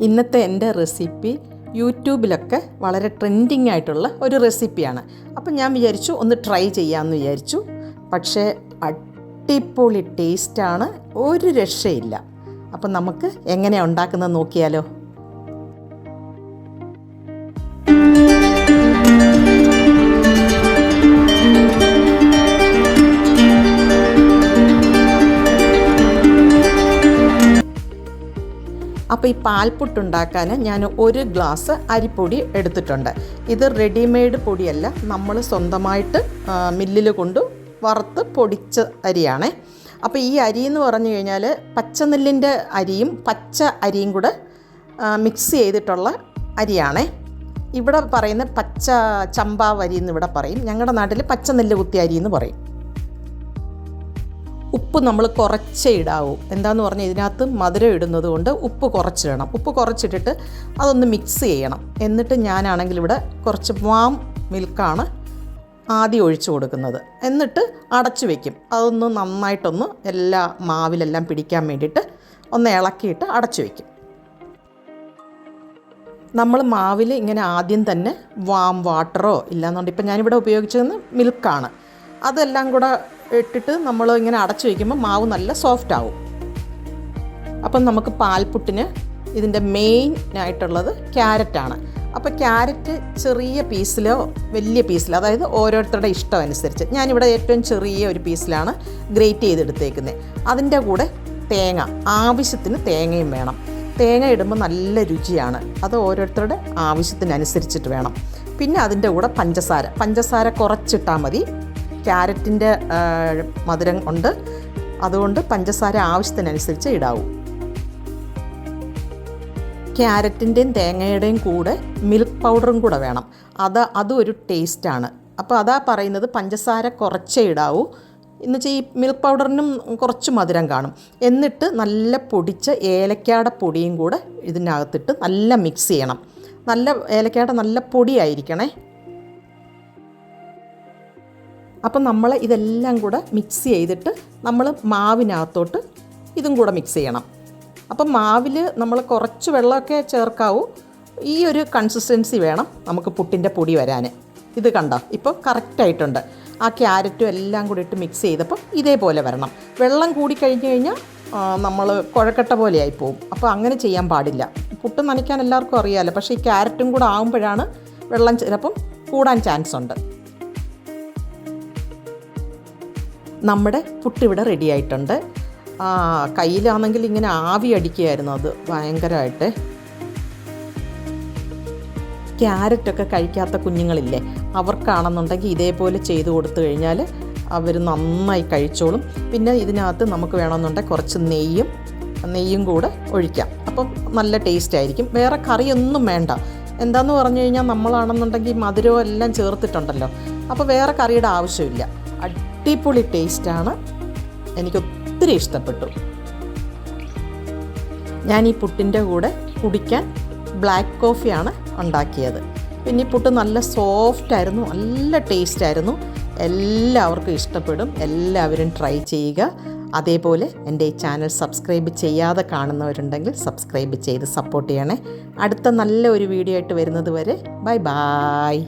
ഇന്നത്തെ എന്റെ റെസിപ്പി യൂട്യൂബിലൊക്കെ വളരെ ട്രെൻഡിങ് ആയിട്ടുള്ള ഒരു റെസിപ്പിയാണ്. അപ്പം ഞാൻ വിചാരിച്ചു ഒന്ന് ട്രൈ ചെയ്യാമെന്ന് വിചാരിച്ചു. പക്ഷേ അടിപൊളി ടേസ്റ്റാണ് ഒരു രക്ഷയില്ല. അപ്പം നമുക്ക് എങ്ങനെയാണ് ഉണ്ടാക്കുന്നത് നോക്കിയാലോ? അപ്പോൾ ഈ പാൽപ്പുട്ടുണ്ടാക്കാൻ ഞാൻ ഒരു ഗ്ലാസ് അരിപ്പൊടി എടുത്തിട്ടുണ്ട്. ഇത് റെഡിമെയ്ഡ് പൊടിയല്ല നമ്മൾ സ്വന്തമായിട്ട് മില്ലിൽ കൊണ്ട് വറുത്ത് പൊടിച്ച അരിയാണ്. അപ്പോൾ ഈ അരി എന്ന് പറഞ്ഞു കഴിഞ്ഞാൽ പച്ചനെല്ലിന്റെ അരിയും പച്ച അരിയും കൂടെ മിക്സ് ചെയ്തിട്ടുള്ള അരിയാണ്. ഇവിടെ പറയുന്ന പച്ച ചമ്പാവരി എന്ന് ഇവിടെ പറയും. ഞങ്ങളുടെ നാട്ടിൽ പച്ച നെല്ല് കുത്തിയ അരി എന്ന് പറയും. ഉപ്പ് നമ്മൾ കുറച്ചേ ഇടാവൂ. എന്താന്ന് പറഞ്ഞാൽ ഇതിനകത്ത് മധുരം ഇടുന്നത് കൊണ്ട് ഉപ്പ് കുറച്ചിടണം. ഉപ്പ് കുറച്ചിട്ടിട്ട് അതൊന്ന് മിക്സ് ചെയ്യണം. എന്നിട്ട് ഞാനാണെങ്കിൽ ഇവിടെ കുറച്ച് വാം മിൽക്കാണ് ആദ്യം ഒഴിച്ചു കൊടുക്കുന്നത്. എന്നിട്ട് അടച്ചു വയ്ക്കും അതൊന്ന് നന്നായിട്ടൊന്ന് എല്ലാ മാവിലെല്ലാം പിടിക്കാൻ വേണ്ടിയിട്ട് ഒന്ന് ഇളക്കിയിട്ട് അടച്ചു വയ്ക്കും നമ്മൾ മാവിൽ ഇങ്ങനെ ആദ്യം തന്നെ വാം വാട്ടറോ ഇല്ലാന്നുണ്ട്. ഇപ്പം ഞാനിവിടെ ഉപയോഗിച്ചത് മിൽക്കാണ് അതെല്ലാം കൂടെ ഇട്ടിട്ട് നമ്മൾ ഇങ്ങനെ അടച്ചു വയ്ക്കുമ്പോൾ മാവ് നല്ല സോഫ്റ്റ് ആവും. അപ്പം നമുക്ക് പാൽപുട്ടിന് ഇതിന്റെ മെയിൻ ആയിട്ടുള്ളത് ക്യാരറ്റാണ് അപ്പോൾ ക്യാരറ്റ് ചെറിയ പീസിലോ വലിയ പീസിലോ അതായത് ഓരോരുത്തരുടെ ഇഷ്ടം അനുസരിച്ച്. ഞാനിവിടെ ഏറ്റവും ചെറിയ ഒരു പീസിലാണ് ഗ്രേറ്റ് ചെയ്തെടുത്തേക്കുന്നത്. അതിന്റെ കൂടെ തേങ്ങ ആവശ്യത്തിന് തേങ്ങയും വേണം. തേങ്ങ ഇടുമ്പോൾ നല്ല രുചിയാണ്. അത് ഓരോരുത്തരുടെ ആവശ്യത്തിനനുസരിച്ചിട്ട് വേണം. പിന്നെ അതിന്റെ കൂടെ പഞ്ചസാര. പഞ്ചസാര കുറച്ചിട്ടാൽ മതി. ക്യാരറ്റിന്റെ മധുരം ഉണ്ട്. അതുകൊണ്ട് പഞ്ചസാര ആവശ്യത്തിനനുസരിച്ച് ഇടാവൂ. ക്യാരറ്റിന്റെയും തേങ്ങയുടെയും കൂടെ മിൽക്ക് പൗഡറും കൂടെ വേണം. അത് അതും ഒരു ടേസ്റ്റാണ്. അപ്പോൾ അതാ പറയുന്നത് പഞ്ചസാര കുറച്ചേ ഇടാവൂ. എന്ന് വെച്ചാൽ ഈ മിൽക്ക് പൗഡറിനും കുറച്ച് മധുരം കാണും. എന്നിട്ട് നല്ല പൊടിച്ച ഏലക്കാട പൊടിയും കൂടെ ഇതിനകത്തിട്ട് നല്ല മിക്സ് ചെയ്യണം. നല്ല ഏലക്കാട നല്ല പൊടിയായിരിക്കണേ. അപ്പം നമ്മൾ ഇതെല്ലാം കൂടെ മിക്സ് ചെയ്തിട്ട് നമ്മൾ മാവിനകത്തോട്ട് ഇതും കൂടെ മിക്സ് ചെയ്യണം. അപ്പം മാവിൽ നമ്മൾ കുറച്ച് വെള്ളമൊക്കെ ചേർക്കാവൂ. ഈ ഒരു കൺസിസ്റ്റൻസി വേണം നമുക്ക് പുട്ടിന്റെ പൊടി വരാൻ ഇത് കണ്ടോ? ഇപ്പോൾ കറക്റ്റായിട്ടുണ്ട് ആ ക്യാരറ്റും എല്ലാം കൂടി ഇട്ട് മിക്സ് ചെയ്തപ്പം ഇതേപോലെ വരണം. വെള്ളം കൂടി കഴിഞ്ഞ് കഴിഞ്ഞാൽ നമ്മൾ കുഴക്കട്ട പോലെ ആയിപ്പോവും അപ്പോൾ അങ്ങനെ ചെയ്യാൻ പാടില്ല. പുട്ട് നനയ്ക്കാൻ എല്ലാവർക്കും അറിയാമല്ലോ പക്ഷേ ഈ ക്യാരറ്റും കൂടെ ആകുമ്പോഴാണ് വെള്ളം ചിലപ്പം കൂടാൻ ചാൻസ് ഉണ്ട്. നമ്മുടെ പുട്ടിവിടെ റെഡി ആയിട്ടുണ്ട്. കയ്യിലാണെങ്കിൽ ഇങ്ങനെ ആവി അടിക്കുകയായിരുന്നു അത് ഭയങ്കരമായിട്ട്. ക്യാരറ്റൊക്കെ കഴിക്കാത്ത കുഞ്ഞുങ്ങളില്ലേ അവർക്കാണെന്നുണ്ടെങ്കിൽ ഇതേപോലെ ചെയ്തു കൊടുത്തു കഴിഞ്ഞാൽ അവർ നന്നായി കഴിച്ചോളും. പിന്നെ ഇതിനകത്ത് നമുക്ക് വേണമെന്നുണ്ടെങ്കിൽ കുറച്ച് നെയ്യും നെയ്യും കൂടെ ഒഴിക്കാം. അപ്പം നല്ല ടേസ്റ്റ് ആയിരിക്കും. വേറെ കറിയൊന്നും വേണ്ട. എന്താന്ന് പറഞ്ഞു കഴിഞ്ഞാൽ നമ്മളാണെന്നുണ്ടെങ്കിൽ മധുരവും എല്ലാം ചേർത്തിട്ടുണ്ടല്ലോ. അപ്പോൾ വേറെ കറിയുടെ ആവശ്യമില്ല. അടിപൊളി ടേസ്റ്റാണ്. എനിക്ക് ഒത്തിരി ഇഷ്ടപ്പെട്ടു. ഞാൻ ഈ പുട്ടിന്റെ കൂടെ കുടിക്കാൻ ബ്ലാക്ക് കോഫിയാണ് ഉണ്ടാക്കിയത്. പിന്നെ ഈ പുട്ട് നല്ല സോഫ്റ്റ് ആയിരുന്നു നല്ല ടേസ്റ്റ് ആയിരുന്നു. എല്ലാവർക്കും ഇഷ്ടപ്പെടും. എല്ലാവരും ട്രൈ ചെയ്യുക. അതേപോലെ എന്റെ ഈ ചാനൽ സബ്സ്ക്രൈബ് ചെയ്യാതെ കാണുന്നവരുണ്ടെങ്കിൽ സബ്സ്ക്രൈബ് ചെയ്ത് സപ്പോർട്ട് ചെയ്യണേ. അടുത്ത നല്ല ഒരു വീഡിയോ ആയിട്ട് വരുന്നത് വരെ ബൈ ബായ്